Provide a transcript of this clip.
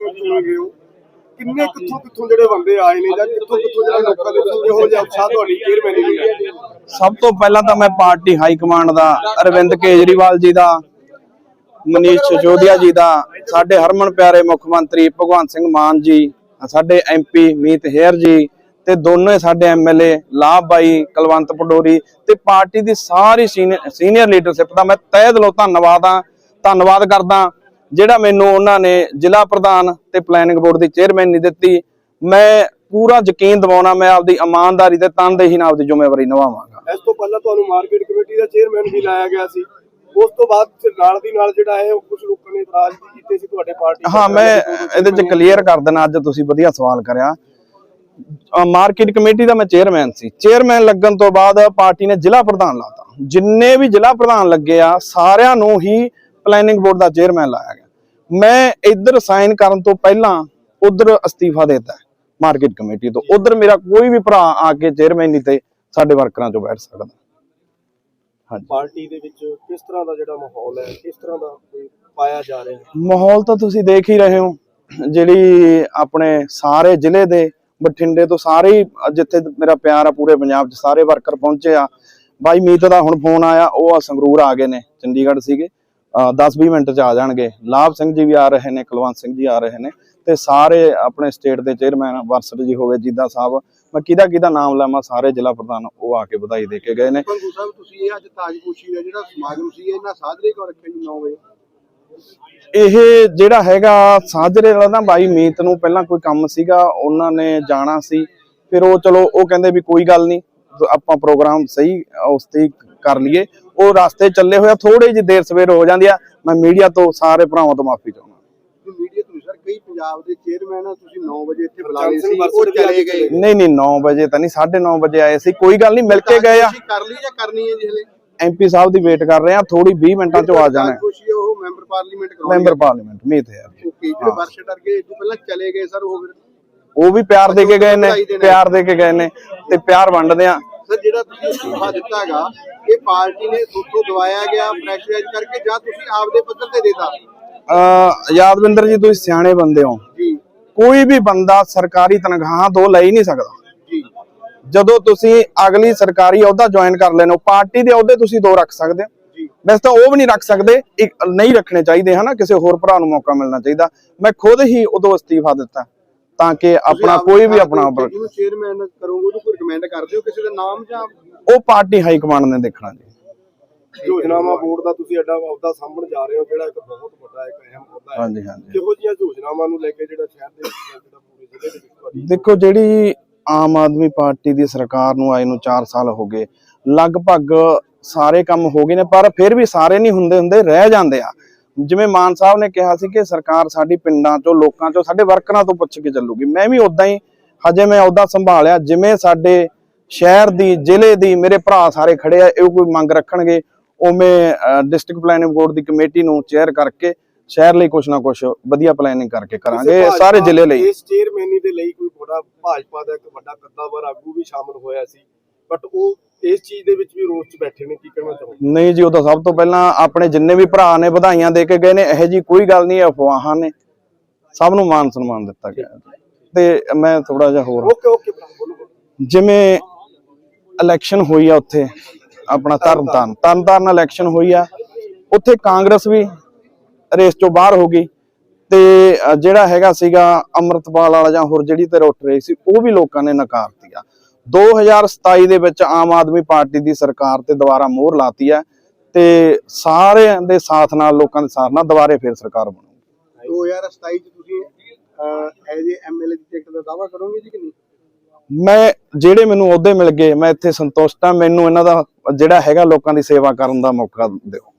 ਚੁਣੇ ਗਏ ਹੋ? ਕਿੰਨੇ ਕਿੱਥੋਂ ਕਿੱਥੋਂ ਜਿਹੜੇ ਬੰਦੇ ਆਏ ਨੇ ਜਾਂ ਕਿੱਥੋਂ ਕਿੱਥੋਂ ਜਿਹੜਾ ਲੋਕਾਂ ਦੇ ਵਿੱਚ ਇਹੋ ਜਿਹਾ ਉਤਸ਼ਾਹ ਤੁਹਾਡੀ ਚੇਅਰਮੈਨੀ ਨੂੰ ਲੈ ਕੇ ਸਭ ਤੋਂ ਪਹਿਲਾਂ ਤਾਂ ਮੈਂ ਪਾਰਟੀ ਹਾਈ ਕਮਾਂਡ ਦਾ ਅਰਵਿੰਦ ਕੇਜਰੀਵਾਲ ਜੀ ਦਾ ਮਨੀਸ਼ ਸਿਸੋਦੀਆ ਜੀ ਦਾ ਸਾਡੇ ਹਰਮਨ ਪਿਆਰੇ ਮੁੱਖ ਮੰਤਰੀ ਭਗਵੰਤ ਸਿੰਘ ਮਾਨ ਜੀ ਸਾਡੇ ਐਮਪੀ ਮੀਤ ਹੇਅਰ ਜੀ ਤੇ ਦੋਨੇ ਸਾਡੇ ਐਮਐਲਏ ਲਾਭ ਬਾਈ ਕੁਲਵੰਤ ਪਡੋਰੀ ਤੇ ਪਾਰਟੀ ਦੀ ਸਾਰੀ ਸੀਨੀਅਰ ਲੀਡਰਸ਼ਿਪ ਦਾ ਮੈਂ ਤਹਿ ਦਿਲੋਂ ਧੰਨਵਾਦ ਆ ਧੰਨਵਾਦ ਕਰਦਾ ਜਿਹੜਾ ਮੈਨੂੰ ਉਹਨਾਂ ਨੇ ਜ਼ਿਲ੍ਹਾ ਪ੍ਰਧਾਨ ਤੇ ਪਲੈਨਿੰਗ ਬੋਰਡ ਦੀ ਚੇਅਰਮੈਨ ਦਿੱਤੀ ਮੈਂ ਪੂਰਾ ਯਕੀਨ ਦਿਵਾਉਣਾ ਮੈਂ ਆਪਦੀ ਇਮਾਨਦਾਰੀ ਤੇ ਤਨਦੇਹੀ ਨਾਲ ਆਪਦੀ ਜ਼ਿੰਮੇਵਾਰੀ ਨਿਭਾਵਾਂਗਾ। ਇਸ ਤੋਂ ਪਹਿਲਾਂ ਤੁਹਾਨੂੰ ਮਾਰਕੀਟ ਕਮੇਟੀ ਦਾ ਚੇਅਰਮੈਨ ਵੀ ਲਾਇਆ ਗਿਆ ਸੀ। ਉਸ ਤੋਂ ਬਾਅਦ ਨਾਲ ਦੀ ਨਾਲ ਜਿਹੜਾ ਹੈ ਕੁਝ ਲੋਕਾਂ ਨੇ ਇਤਰਾਜ਼ ਵੀ ਕੀਤੇ ਸੀ ਤੁਹਾਡੇ ਪਾਰਟੀ ਹਾਂ ਮੈਂ ਇਹਦੇ ਚ ਕਲੀਅਰ ਕਰ ਦੇਣਾ ਅੱਜ ਤੁਸੀਂ ਵਧੀਆ ਸਵਾਲ ਕਰਿਆ। ਮਾਰਕੀਟ ਕਮੇਟੀ ਦਾ ਮੈਂ ਚੇਅਰਮੈਨ ਸੀ। ਚੇਅਰਮੈਨ ਲੱਗਣ ਤੋਂ ਬਾਅਦ ਪਾਰਟੀ ਨੇ ਜ਼ਿਲ੍ਹਾ ਪ੍ਰਧਾਨ ਲਾਤਾ। ਜਿੰਨੇ ਵੀ ਜ਼ਿਲ੍ਹਾ ਪ੍ਰਧਾਨ ਲੱਗੇ ਆ ਸਾਰਿਆਂ ਨੂੰ ਹੀ ਪਲੈਨਿੰਗ ਬੋਰਡ ਦਾ ਚੇਅਰਮੈਨ ਲਾਇਆ ਗਿਆ। ਮੈਂ ਇੱਧਰ ਸਾਈਨ ਕਰਨ ਤੋਂ ਪਹਿਲਾਂ ਉਧਰ ਅਸਤੀਫਾ ਦੇਤਾ ਮਾਰਕੀਟ ਕਮੇਟੀ ਤੋਂ। ਉਧਰ ਮੇਰਾ ਕੋਈ ਵੀ ਭਰਾ ਆ ਕੇ ਚੇਅਰਮੈਨੀ ਤੇ ਸਾਡੇ ਵਰਕਰਾਂ ਚੋਂ ਬੈਠ ਸਕਦਾ। ਹਾਂਜੀ। ਪਾਰਟੀ ਦੇ ਵਿੱਚ ਕਿਸ ਤਰ੍ਹਾਂ ਦਾ ਜਿਹੜਾ ਮਾਹੌਲ ਹੈ ਕਿਸ ਤਰ੍ਹਾਂ ਦਾ ਕੋਈ ਪਾਇਆ ਜਾ ਰਿਹਾ ਹੈ? ਮਾਹੌਲ ਤਾਂ ਤੁਸੀਂ ਦੇਖ ਹੀ ਰਹੇ ਹੋ ਜਿਹੜੀ ਆਪਣੇ ਸਾਰੇ ਜ਼ਿਲ੍ਹੇ ਦੇ ਬਠਿੰਡੇ ਤੋਂ ਸਾਰੇ ਜਿੱਥੇ ਮੇਰਾ ਪਿਆਰ ਆ ਪੂਰੇ ਪੰਜਾਬ 'ਚ ਸਾਰੇ ਵਰਕਰ ਪਹੁੰਚੇ ਆ। ਬਾਈ ਮੀਤ ਦਾ ਹੁਣ ਫੋਨ ਆਇਆ ਉਹ ਆ ਸੰਗਰੂਰ ਆ ਗਏ ਨੇ ਚੰਡੀਗੜ੍ਹ ਸੀਗੇ। 10-20 ਮਿੰਟ 'ਚ ਆ ਜਾਣਗੇ। ਲਾਭ ਸਿੰਘ ਜੀ ਵੀ ਆ ਰਹੇ ਨੇ ਕੁਲਵੰਤ ਸਿੰਘ ਜੀ ਆ ਰਹੇ ਨੇ ਤੇ ਸਾਰੇ ਆਪਣੇ ਸਟੇਟ ਦੇ ਚੇਅਰਮੈਨ ਵਰਸਰ ਜੀ ਹੋਵੇ ਜੀਦਾ ਸਾਹਿਬ ਮੈਂ ਕਿਹਦਾ ਕਿਹਦਾ ਨਾਮ ਲਾਵਾਂ ਸਾਰੇ ਜ਼ਿਲ੍ਹਾ ਪ੍ਰਧਾਨ ਉਹ ਆ ਕੇ ਵਧਾਈ ਦੇ ਕੇ ਗਏ ਨੇ। ਪੰਗੂ ਸਾਹਿਬ ਤੁਸੀਂ ਇਹ ਅੱਜ ਤਾਜਪੋਸ਼ੀ ਦਾ ਜਿਹੜਾ ਸਮਾਗਮ ਸੀ ਇਹਨਾਂ ਸਾਜਰੇ ਕੋ ਰੱਖਿਆ ਜੀ 9 ਵਜੇ? ਇਹ ਜਿਹੜਾ ਹੈਗਾ ਸਾਜਰੇ ਵਾਲਾ ਨਾ ਬਾਈ ਮੀਤ ਨੂੰ ਪਹਿਲਾਂ ਕੋਈ ਕੰਮ ਸੀਗਾ ਉਹਨਾਂ ਨੇ ਜਾਣਾ ਸੀ ਫਿਰ ਉਹ ਚਲੋ ਉਹ ਕਹਿੰਦੇ ਵੀ ਕੋਈ ਗੱਲ ਨਹੀਂ ਆਪਾਂ ਪ੍ਰੋਗਰਾਮ ਸਹੀ ਉਸ ਤੇ ਕਰ ਲਈਏ। ਉਹ ਰਸਤੇ ਚੱਲੇ ਹੋਇਆ ਥੋੜੀ ਜਿਹੀ ਦੇਰ ਸਵੇਰ ਹੋ ਜਾਂਦੀ ਆ। ਮੈਂ ਮੀਡੀਆ ਤੋਂ ਸਾਰੇ ਭਰਾਵਾਂ ਤੋਂ ਮਾਫੀ ਚਾਹੁੰਦਾ। ਮੀਡੀਆ ਤੋਂ ਸਰ ਕਈ ਪੰਜਾਬ ਦੇ ਚੇਅਰਮੈਨ ਆ ਤੁਸੀਂ 9 ਵਜੇ ਇੱਥੇ ਬੁਲਾਏ ਸੀ ਉਹ ਚਲੇ ਗਏ। ਨਹੀਂ ਨਹੀਂ 9 ਵਜੇ ਤਾਂ ਨਹੀਂ 9:30 ਵਜੇ ਆਏ ਸੀ ਕੋਈ ਗੱਲ ਨਹੀਂ ਮਿਲ ਕੇ ਗਏ ਆ। ਤੁਸੀਂ ਕਰ ਲਈ ਜਾਂ ਕਰਨੀ ਹੈ ਜੀ ਹਲੇ? ਐਮਪੀ ਸਾਹਿਬ ਦੀ ਵੇਟ ਕਰ ਰਹੇ ਆ ਥੋੜੀ 20 ਮਿੰਟਾਂ ਚ ਆ ਜਾਣਾ। ਹੈ। ਖੁਸ਼ੀ ਉਹ ਮੈਂਬਰ ਪਾਰਲੀਮੈਂਟ ਕਰਾਉਣਗੇ। ਮੈਂਬਰ ਪਾਰਲੀਮੈਂਟ ਮੀਤ ਹੈ। ਓਕੇ ਜਿਹੜੇ ਵਰਸ਼ ਡਰ ਗਏ ਇਹ ਤੋਂ ਪਹਿਲਾਂ ਚਲੇ ਗਏ ਸਰ ਉਹ ਫਿਰ ਉਹ ਵੀ ਪਿਆਰ ਦੇ ਕੇ ਗਏ ਨੇ ਪਿਆਰ ਦੇ ਕੇ ਗਏ ਨੇ ਤੇ ਪਿਆਰ ਵੰਡਦੇ ਆ। ਸਰ ਜਿਹੜਾ ਤੁਸੀਂ ਅਸਤੀਫਾ ਦਿੱਤਾ ਹੈਗਾ ਇਹ ਪਾਰਟੀ ਨੇ ਤੁਹਾਡੇ ਦਵਾਇਆ ਗਿਆ ਪ੍ਰੈਸ਼ਰਾਈਜ਼ ਕਰਕੇ ਜਾਂ ਤੁਸੀਂ ਆਪਦੇ ਪੱਧਰ ਤੇ ਦੇਤਾ? ਅਹ ਯਾਦਵਿੰਦਰ ਜੀ ਤੁਸੀਂ ਸਿਆਣੇ ਬੰਦੇ ਹੋ। ਜੀ। ਕੋਈ ਵੀ ਬੰਦਾ ਸਰਕਾਰੀ ਤਨਖਾਹਾਂ ਦੋ ਲੈ ਹੀ ਨਹੀਂ ਸਕਦਾ। ਜੀ। ਜਦੋਂ ਤੁਸੀਂ ਅਗਲੀ ਸਰਕਾਰੀ ਅਹੁਦਾ ਜੁਆਇਨ ਕਰ ਲੈਣੋ ਪਾਰਟੀ ਦੇ ਅਹੁਦੇ ਤੁਸੀਂ ਦੋ ਰੱਖ ਸਕਦੇ ਹੋ। ਵੈਸੇ ਤਾਂ ਉਹ ਵੀ ਨਹੀਂ ਰੱਖ ਸਕਦੇ ਇੱਕ ਨਹੀਂ ਰੱਖਣੇ ਚਾਹੀਦੇ ਹਨਾ ਕਿਸੇ ਹੋਰ ਭਰਾ ਨੂੰ ਮੌਕਾ ਮਿਲਣਾ ਚਾਹੀਦਾ। ਮੈਂ ਖੁਦ ਹੀ ਉਦੋਂ ਅਸਤੀਫਾ ਦਿੱਤਾ। ਤਾਂ ਕਿ ਆਪਣਾ ਕੋਈ ਵੀ ਆਪਣਾ ਜਿਹਨੂੰ ਚੇਅਰਮੈਨ ਕਰੋਗੇ ਉਹਨੂੰ ਕੋਈ ਰਿਕਮੈਂਡ ਕਰਦੇ ਹੋ ਕਿਸੇ ਦਾ ਨਾਮ ਜਾਂ ਉਹ ਪਾਰਟੀ ਹਾਈ ਕਮਾਂਡ ਨੇ ਦੇਖਣਾ ਜੀ। ਯੋਜਨਾਵਾਂ ਬੋਰਡ ਦਾ ਤੁਸੀਂ ਐਡਾ ਅਹੁਦਾ ਸਾਂਭਣ ਜਾ ਰਹੇ ਹੋ ਜਿਹੜਾ ਇੱਕ ਬਹੁਤ ਵੱਡਾ ਇੱਕ ਅਹਿਮ ਅਹੁਦਾ ਹੈ। ਹਾਂਜੀ ਹਾਂਜੀ। ਕਿਹੋ ਜਿਹੀਆਂ ਯੋਜਨਾਵਾਂ ਨੂੰ ਲੈ ਕੇ ਜਿਹੜਾ ਸ਼ਹਿਰ ਦੇ ਵਿੱਚ ਜਿਹੜਾ ਪੂਰੇ ਜ਼ਿਲ੍ਹੇ ਦੇ ਵਿੱਚ ਤੁਹਾਡੀ ਦੇਖੋ ਜਿਹੜੀ ਆਮ ਆਦਮੀ ਪਾਰਟੀ ਦੀ ਸਰਕਾਰ ਨੂੰ ਆਏ ਨੂੰ 4 ਸਾਲ ਹੋ ਗਏ ਲਗਭਗ ਸਾਰੇ ਕੰਮ ਹੋ ਗਏ ਨੇ ਪਰ ਫਿਰ ਵੀ ਸਾਰੇ ਨਹੀਂ ਹੁੰਦੇ ਹੁੰਦੇ ਰਹਿ ਜਾਂਦੇ ਆ। ਜਿਵੇਂ ਮਾਨ ਸਾਹਿਬ ਨੇ ਕਿਹਾ ਸੀ ਕਿ ਸਰਕਾਰ ਸਾਡੀ ਪਿੰਡਾਂ ਚੋਂ ਲੋਕਾਂ ਚੋਂ ਸਾਡੇ ਵਰਕਰਾਂ ਤੋਂ ਪੁੱਛ ਕੇ ਚੱਲੂਗੀ। ਮੈਂ ਵੀ ਉਦਾਂ ਹੀ ਹਜੇ ਮੈਂ ਅਹੁਦਾ ਸੰਭਾਲਿਆ ਜਿਵੇਂ ਸਾਡੇ ਸ਼ਹਿਰ ਦੀ ਜ਼ਿਲ੍ਹੇ ਦੀ ਮੇਰੇ ਭਰਾ ਸਾਰੇ ਖੜੇ ਆ ਇਹ ਕੋਈ ਮੰਗ ਰੱਖਣਗੇ ਉਵੇਂ ਡਿਸਟ੍ਰਿਕਟ ਪਲੈਨਿੰਗ ਬੋਰਡ ਦੀ ਕਮੇਟੀ ਨੂੰ ਚੇਅਰ ਕਰਕੇ ਸ਼ਹਿਰ ਲਈ ਕੁਛ ਨਾ ਕੁਛ ਵਧੀਆ ਪਲੈਨਿੰਗ ਕਰਕੇ ਕਰਾਂਗੇ ਸਾਰੇ ਜ਼ਿਲ੍ਹੇ ਲਈ। ਇਸ ਚੇਅਰਮੈਨੀ ਦੇ ਲਈ ਕੋਈ ਬੜਾ ਭਾਜਪਾ ਦਾ ਇੱਕ ਵੱਡਾ ਕੱਦਾਵਰ ਆਗੂ ਵੀ ਸ਼ਾਮਲ ਹੋਇਆ ਸੀ ਬਟ ਉਹ ਇਸ ਚੀਜ਼ ਦੇ ਵਿੱਚ ਵੀ ਰੋਸ 'ਚ ਬੈਠੇ ਨੇ ਕੀ ਕਹਿਣਾ ਚਾਹੁੰਦੇ ਨਹੀਂ ਜੀ ਉਹ ਤਾਂ ਸਭ ਤੋਂ ਪਹਿਲਾਂ ਆਪਣੇ ਜਿੰਨੇ ਵੀ ਭਰਾ ਨੇ ਵਧਾਈਆਂ ਦੇ ਕੇ ਗਏ ਨੇ ਇਹੋ ਜੀ ਕੋਈ ਗੱਲ ਨਹੀਂ ਅਫਵਾਹਾਂ ਨੇ। ਸਭ ਨੂੰ ਮਾਨ ਸਨਮਾਨ ਦਿੱਤਾ ਗਿਆ। ਤੇ ਮੈਂ ਥੋੜਾ ਜਿਹਾ ਹੋਰ ਓਕੇ ਓਕੇ। ਜਿਵੇਂ ਇਲੈਕਸ਼ਨ ਹੋਈ ਆ ਉੱਥੇ ਆਪਣਾ ਤਰਨਤਾਰਨ। ਤਰਨਤਾਰਨ ਇਲੈਕਸ਼ਨ ਹੋਈ ਆ। ਉੱਥੇ ਕਾਂਗਰਸ ਵੀ ਰੇਸ ਚੋਂ ਬਾਹਰ ਹੋ ਗਈ। ਤੇ ਜਿਹੜਾ ਹੈਗਾ ਸੀਗਾ ਅੰਮ੍ਰਿਤਪਾਲ ਵਾਲਾ ਜਾਂ ਹੋਰ ਜਿਹੜੀ ਤੇ ਉੱਠ ਰਹੀ ਸੀ ਉਹ ਵੀ ਲੋਕਾਂ ਨੇ ਨਕਾਰਤੀ ਆ। 2027 ਦੇ ਵਿੱਚ ਆਮ ਆਦਮੀ ਪਾਰਟੀ ਦੀ ਸਰਕਾਰ ਤੇ ਦੁਬਾਰਾ ਮੋਹਰ ਲਾਤੀ ਆ ਤੇ ਸਾਰਿਆਂ ਦੇ ਸਾਥ ਨਾਲ ਲੋਕਾਂ ਦੇ ਸਾਥ ਨਾਲ ਦੁਬਾਰੇ ਫੇਰ ਸਰਕਾਰ ਬਣੂਗੀ 2027 ਚ ਤੁਸੀਂ ਐਜ਼ ਏ ਐਮਐਲਏ ਦੀ ਟਿਕਟ ਦਾ ਦਾਅਵਾ ਕਰੋਗੇ ਜੀ ਕਿ ਨਹੀਂ? ਮੈਂ ਜਿਹੜੇ ਮੈਨੂੰ ਅਹੁਦੇ ਮਿਲ ਗਏ ਮੈਂ ਇੱਥੇ ਸੰਤੁਸ਼ਟ ਆ ਮੈਨੂੰ ਇਹਨਾਂ ਦਾ ਜਿਹੜਾ ਹੈਗਾ ਲੋਕਾਂ ਦੀ ਸੇਵਾ ਕਰਨ ਦਾ ਮੌਕਾ ਦਿਓ।